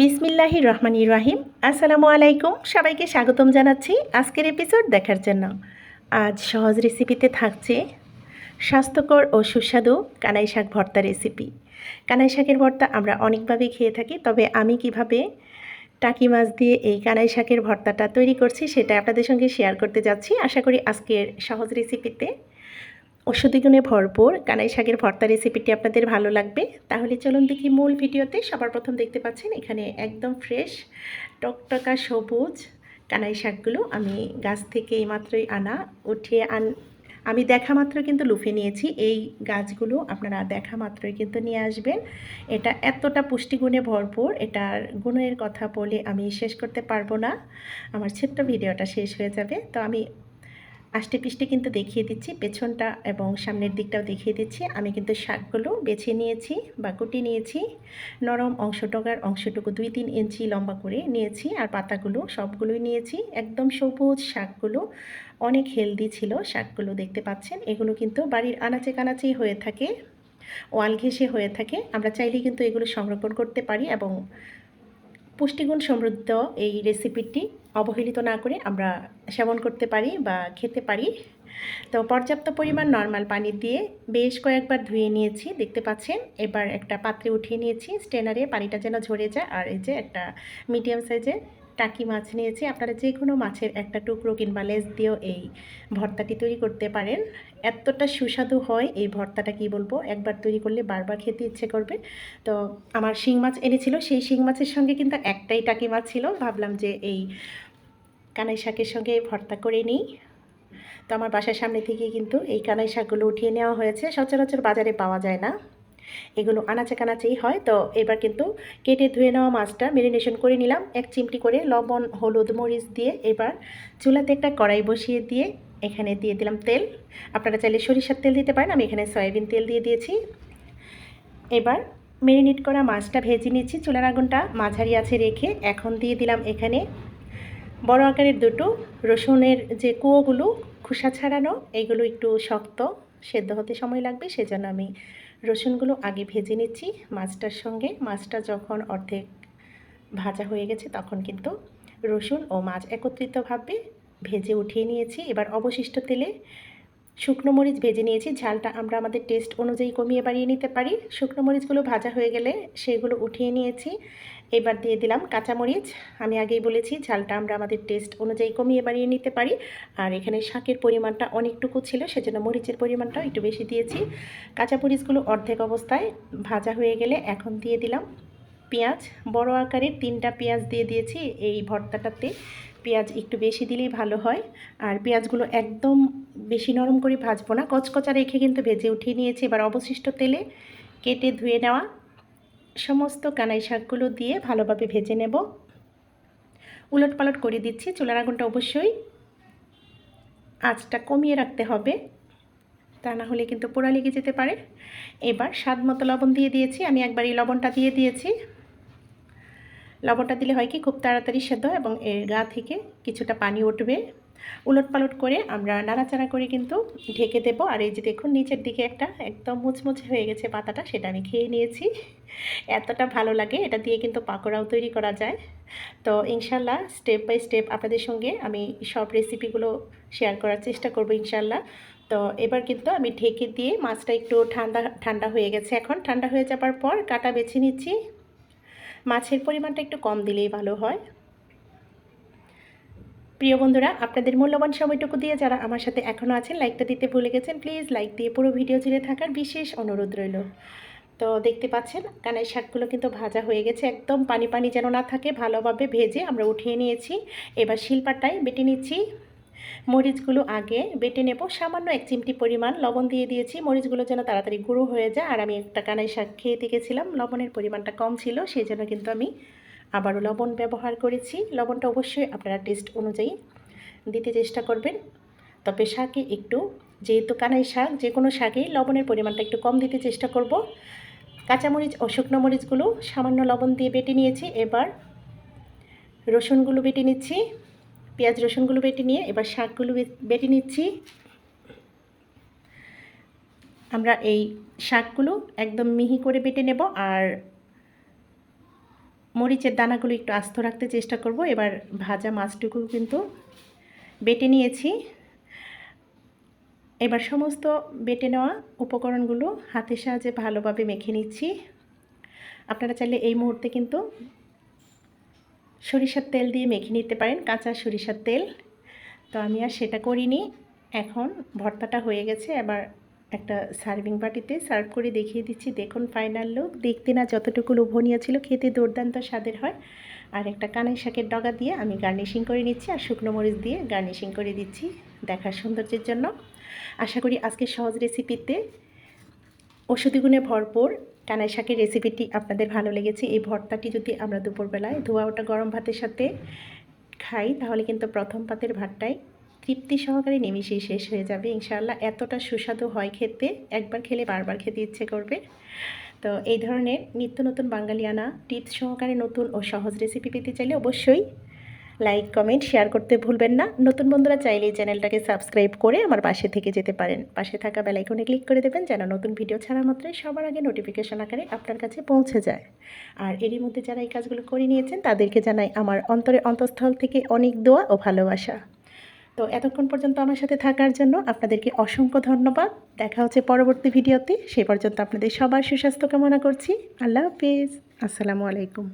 বিসমিল্লাহির রহমান রাহিম। আসসালামু আলাইকুম। সবাইকে স্বাগতম জানাচ্ছি আজকের এপিসোড দেখার জন্য। আজ সহজ রেসিপিতে থাকছে স্বাস্থ্যকর ও সুস্বাদু কানাই শাক ভর্তা রেসিপি কানাই শাকের ভর্তা আমরা অনেকভাবে খেয়ে থাকি, তবে আমি কীভাবে টাকি মাছ দিয়ে এই কানাই শাকের ভর্তাটা তৈরি করছি সেটা আপনাদের সঙ্গে শেয়ার করতে যাচ্ছি। আশা করি আজকের সহজ রেসিপিতে ওষুধি গুণে ভরপুর। কানাই শাকের ভর্তা রেসিপিটি আপনাদের ভালো লাগবে। তাহলে চলুন দেখি মূল ভিডিওতে। সবার প্রথম দেখতে পাচ্ছেন, এখানে একদম ফ্রেশ টকটকা সবুজ কানাই শাকগুলো আমি গাছ থেকে এইমাত্রই আনা, উঠিয়ে আন, আমি দেখা মাত্র কিন্তু লুফে নিয়েছি। এই গাছগুলো আপনারা দেখা মাত্রই কিন্তু নিয়ে আসবেন। এটা এতটা পুষ্টিগুণে ভরপুর, এটার গুণের কথা বলে আমি শেষ করতে পারব না। আমার ছোট্ট ভিডিওটা শেষ হয়ে যাবে। তো আমি আষ্টে পিষ্টে কিন্তু দেখিয়ে দিচ্ছি, পেছনটা এবং সামনের দিকটাও দেখিয়ে দিচ্ছি। আমি কিন্তু শাকগুলো বেছে নিয়েছি বা কুটি নিয়েছি। নরম অংশটুকার অংশটুকু দুই তিন ইঞ্চি লম্বা করে নিয়েছি আর পাতাগুলো সবগুলোই নিয়েছি। একদম সবুজ শাকগুলো, অনেক হেলদি ছিল শাকগুলো দেখতে পাচ্ছেন। এগুলো কিন্তু বাড়ির আনাচে কানাচেই হয়ে থাকে, ওয়াল ঘেঁষে হয়ে থাকে। আমরা চাইলে কিন্তু এগুলো সংরক্ষণ করতে পারি এবং পুষ্টিগুণ সমৃদ্ধ এই রেসিপিটি অবহেলিত না করে আমরা সেবন করতে পারি বা খেতে পারি। তো পর্যাপ্ত পরিমাণ নর্মাল পানি দিয়ে বেশ কয়েকবার ধুয়ে নিয়েছি, দেখতে পাচ্ছেন? এবার একটা পাত্রে উঠিয়ে নিয়েছি স্টেনারে পানিটা যেন ঝরে যায় আর এই যে একটা মিডিয়াম সাইজের টাকি মাছ নিয়েছি। আপনারা যে কোনো মাছের একটা টুকরো কিংবা লেজ দিয়েও এই ভর্তাটি তৈরি করতে পারেন। এতটা সুস্বাদু হয় এই ভর্তাটা, কি বলব? একবার তৈরি করলে বারবার খেতে ইচ্ছে করবে। তো আমার শিং মাছ এনেছিল, সেই শিং মাছের সঙ্গে কিন্তু একটাই টাকি মাছ ছিল। ভাবলাম যে এই কানাই শাকের সঙ্গে ভর্তা করে নিই। তো আমার বাসার সামনে থেকে কিন্তু এই কানাই শাকগুলো উঠিয়ে নেওয়া হয়েছে। সচরাচর বাজারে পাওয়া যায় না। এগুলো আনাচে কানাচেই হয়। তো এবার কিন্তু কেটে ধুয়ে নেওয়া মাছটা মেরিনেশন করে নিলাম। এক চিমটি করে লবণ, হলুদ, মরিচ দিয়ে এবার চুলাতে একটা কড়াই বসিয়ে দিয়ে এখানে দিয়ে দিলাম তেল। আপনারা চাইলে সরিষার তেল দিতে পারেন, আমি এখানে সয়াবিন তেল দিয়ে দিয়েছি। এবার মেরিনেট করা মাছটা ভেজে নিচ্ছি। চুলার আগুনটা মাঝারি আছে রেখে এখন দিয়ে দিলাম এখানে বড় আকারের দুটো রসুনের যে কুয়োগুলো খোসা ছাড়ানো এইগুলো একটু শক্ত, সেদ্ধ হতে সময় লাগবে, সেজন্য আমি রসুনগুলো আগে ভেজে নিচ্ছি মাছটার সঙ্গে। মাছটা যখন অর্ধেক ভাজা হয়ে গেছে তখন কিন্তু রসুন ও মাছ একত্রিতভাবে ভেজে উঠিয়ে নিয়েছি। এবার অবশিষ্ট তেলে শুকনো মরিচ ভেজে নিয়েছি। ঝালটা আমরা আমাদের টেস্ট অনুযায়ী কমিয়ে বাড়িয়ে নিতে পারি। শুকনো মরিচগুলো ভাজা হয়ে গেলে সেগুলো উঠিয়ে নিয়েছি। এবার দিয়ে দিলাম কাঁচামরিচ। আমি আগেই বলেছি, ঝালটা আমরা আমাদের টেস্ট অনুযায়ী কমিয়ে বাড়িয়ে নিতে পারি। আর এখানে শাকের পরিমাণটা অনেকটুকু ছিল, সেজন্য মরিচের পরিমাণটাও একটু বেশি দিয়েছি। কাঁচামরিচগুলো অর্ধেক অবস্থায় ভাজা হয়ে গেলে এখন দিয়ে দিলাম পেঁয়াজ। বড় আকারের তিনটা পেঁয়াজ দিয়ে দিয়েছি এই ভর্তাটাতে। পেঁয়াজ একটু বেশি দিলেই ভালো হয়। আর পেঁয়াজগুলো একদম বেশি নরম করে ভাজবো না। কচকচা রেখে কিন্তু ভেজে উঠিয়ে নিয়েছি। এবার অবশিষ্ট তেলে কেটে ধুয়ে নেওয়া সমস্ত কানাই শাকগুলো দিয়ে ভালোভাবে ভেজে নেব। উলট পালট করে দিচ্ছি, চুলার আগুনটা অবশ্যই আঁচটা কমিয়ে রাখতে হবে, তা না হলে কিন্তু পোড়া লেগে যেতে পারে। এবার স্বাদ মতো লবণ দিয়ে দিয়েছি, আমি একবার এই লবণটা দিয়ে দিয়েছি। লবণটা দিলে হয় কি, খুব তাড়াতাড়ি সেদ্ধ এবং এর গা থেকে কিছুটা পানি উঠবে। উলট পালট করে আমরা নাড়াচাড়া করে কিন্তু ঢেকে দেবো। আর এই যে দেখুন, নিচের দিকে একটা একদম মুচমুচে হয়ে গেছে পাতাটা, সেটা আমি খেয়ে নিয়েছি। এতটা ভালো লাগে, এটা দিয়ে কিন্তু পাকোড়াও তৈরি করা যায়। তো ইনশাল্লাহ স্টেপ বাই স্টেপ আপনাদের সঙ্গে আমি সব রেসিপিগুলো শেয়ার করার চেষ্টা করব ইনশাল্লাহ। তো এবার কিন্তু আমি ঢেকে দিয়ে মাছটা একটু ঠান্ডা ঠান্ডা হয়ে গেছে এখন। ঠান্ডা হয়ে যাবার পর কাটা বেছে নিচ্ছি। মাছের পরিমাণটা একটু কম দিলেই ভালো হয়। প্রিয় বন্ধুরা, আপনাদের মূল্যবান সময়টুকু দিয়ে যারা আমার সাথে এখনও আছেন, লাইকটা দিতে ভুলে গেছেন, প্লিজ লাইক দিয়ে পুরো ভিডিও জুড়ে থাকার বিশেষ অনুরোধ রইল। তো দেখতে পাচ্ছেন, কানের শাকগুলো কিন্তু ভাজা হয়ে গেছে, একদম পানি পানি যেন না থাকে, ভালোভাবে ভেজে আমরা উঠিয়ে নিয়েছি। এবার শিলপাটায় বেটে নিচ্ছি। মরিচগুলো আগে বেটে নেব, সামান্য এক চিমটি পরিমাণ লবণ দিয়ে দিয়েছি। মরিচগুলো যেন তাড়াতাড়ি গুঁড়ো হয়ে যায়। আর আমি একটা কানাই শাক খেয়ে দেখেছিলাম, লবণের পরিমাণটা কম ছিল সেই জন্য কিন্তু আমি আবারও লবণ ব্যবহার করেছি। লবণটা অবশ্যই আপনারা টেস্ট অনুযায়ী দিতে চেষ্টা করবেন। তবে শাকে একটু, যেহেতু কানাই শাক যে কোনো শাকেই লবণের পরিমাণটা একটু কম দিতে চেষ্টা করব। কাঁচামরিচ ও শুকনো মরিচগুলো সামান্য লবণ দিয়ে বেটে নিয়েছি। এবার রসুনগুলো বেটে নিচ্ছি। পেঁয়াজ রসুনগুলো বেটে নিয়ে এবার শাকগুলো বেটে নিচ্ছি। আমরা এই শাকগুলো একদম মিহি করে বেটে নেব। আর মরিচের দানাগুলো একটু আস্ত রাখতে চেষ্টা করব। এবার ভাজা মাছটুকু কিন্তু বেটে নিয়েছি। এবার সমস্ত বেটে নেওয়া উপকরণগুলো হাতের সাহায্যে ভালোভাবে মেখে নিচ্ছি। আপনারা চাইলে এই মুহূর্তে কিন্তু সরিষার তেল দিয়ে মেখে নিতে পারেন, কাঁচা সরিষার তেল। তো আমি আর সেটা করিনি। এখন ভর্তাটা হয়ে গেছে। এবার একটা সার্ভিং বাটিতে সার্ভ করে দেখিয়ে দিচ্ছি। দেখুন ফাইনাল লুক। দেখতে না যতটুকু লোভনীয় ছিল, খেতে দুর্দান্ত স্বাদের হয়। আর একটা কানাই শাকের ডগা দিয়ে আমি গার্নিশিং করে নিচ্ছি আর শুকনো মরিচ দিয়ে গার্নিশিং করে দিচ্ছি দেখার সৌন্দর্যের জন্য। আশা করি আজকে সহজ রেসিপিতে ওষুধি গুণে ভরপুর কানাই শাকের রেসিপিটি আপনাদের ভালো লেগেছে। এই ভর্তাটি যদি আমরা দুপুরবেলায় ধোয়া ওটা গরম ভাতের সাথে খাই, তাহলে কিন্তু প্রথম পাতের ভাতটাই তৃপ্তি সহকারে নিমিশেই শেষ হয়ে যাবে। ইনশাআল্লাহ এতটা সুস্বাদু হয় খেতে, একবার খেলে বারবার খেতে ইচ্ছে করবে। তো এই ধরনের নিত্য নতুন বাঙালিয়ানা টিপস সহকারে নতুন ও সহজ রেসিপি পেতে চাইলে অবশ্যই লাইক কমেন্ট শেয়ার করতে ভুলবেন না। নতুন বন্ধুরা চাইলে এই চ্যানেলটাকে সাবস্ক্রাইব করে আমার পাশে থেকে যেতে পারেন। পাশে থাকা বেলাইকনে ক্লিক করে দেবেন যেন নতুন ভিডিও ছাড়া মাত্রই সবার আগে নোটিফিকেশন আকারে আপনার কাছে পৌঁছে যায়। আর এরই মধ্যে যারা এই কাজগুলো করে নিয়েছেন তাদেরকে জানাই আমার অন্তরে অন্তঃস্থল থেকে অনেক দোয়া ও ভালোবাসা। তো এতক্ষণ পর্যন্ত আমার সাথে থাকার জন্য আপনাদেরকে অসংখ্য ধন্যবাদ। দেখা হচ্ছে পরবর্তী ভিডিওতে। সে পর্যন্ত আপনাদের সবার সুস্বাস্থ্য কামনা করছি। আল্লাহ হাফিজ। আসসালামু আলাইকুম।